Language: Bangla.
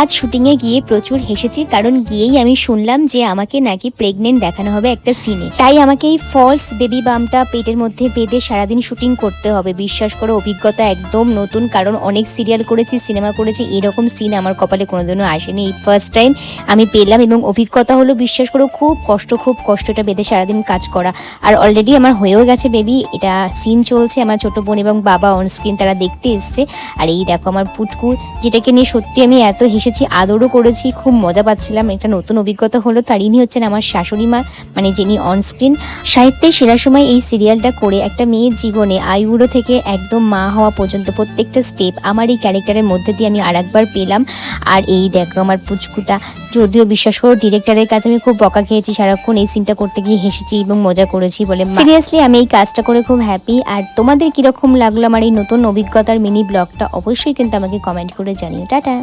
আজ শুটিংয়ে গিয়ে প্রচুর হেসেছি, কারণ গিয়েই আমি শুনলাম যে আমাকে নাকি প্রেগনেন্ট দেখানো হবে একটা সিনে তাই আমাকে এই ফলস বেবি বামটা পেটের মধ্যে বেঁধে সারাদিন শুটিং করতে হবে। বিশ্বাস করো, অভিজ্ঞতা একদম নতুন, কারণ অনেক সিরিয়াল করেছি সিনেমা করেছি, এরকম সিন আমার কপালে কোনোদিনও আসেনি। এই ফার্স্ট টাইম আমি পেলাম এবং অভিজ্ঞতা হলো, বিশ্বাস করো, খুব কষ্ট, খুব কষ্টটা বেঁধে সারাদিন কাজ করা। আর অলরেডি আমার হয়েও গেছে বেবি এটা সিন চলছে, আমার ছোট বোন এবং বাবা অনস্ক্রিন তারা দেখতে এসছে। আর এই দেখো আমার পুটকু যেটাকে নিয়ে সত্যি আমি এত হেসেছি আদরও করেছি, খুব মজা পাচ্ছিলাম। একটা নতুন অভিজ্ঞতা হলো তার ইনি হচ্ছেন আমার শাশুড়ি মা মানে যিনি অন স্ক্রিন সাহিত্যের সেরা সময় এই সিরিয়ালটা করে একটা মেয়ের জীবনে আইউড়ো থেকে একদম মা হওয়া পর্যন্ত প্রত্যেকটা স্টেপ আমার এই ক্যারেক্টারের মধ্যে দিয়ে আমি আরেকবার পেলাম। আর এই দেখো আমার পুচকুটা, যদিও বিশ্বাস করো ডিরেক্টরের কাছে আমি খুব বকা খেয়েছি, সারাক্ষণ এই সিনটা করতে গিয়ে হেসেছি এবং মজা করেছি বলে সিরিয়াসলি আমি এই কাজটা করে খুব হ্যাপি আর তোমাদের কীরকম লাগল আমার এই নতুন অভিজ্ঞতার মিনি ব্লগটা অবশ্যই কিন্তু আমাকে কমেন্ট করে জানিও। টাটা!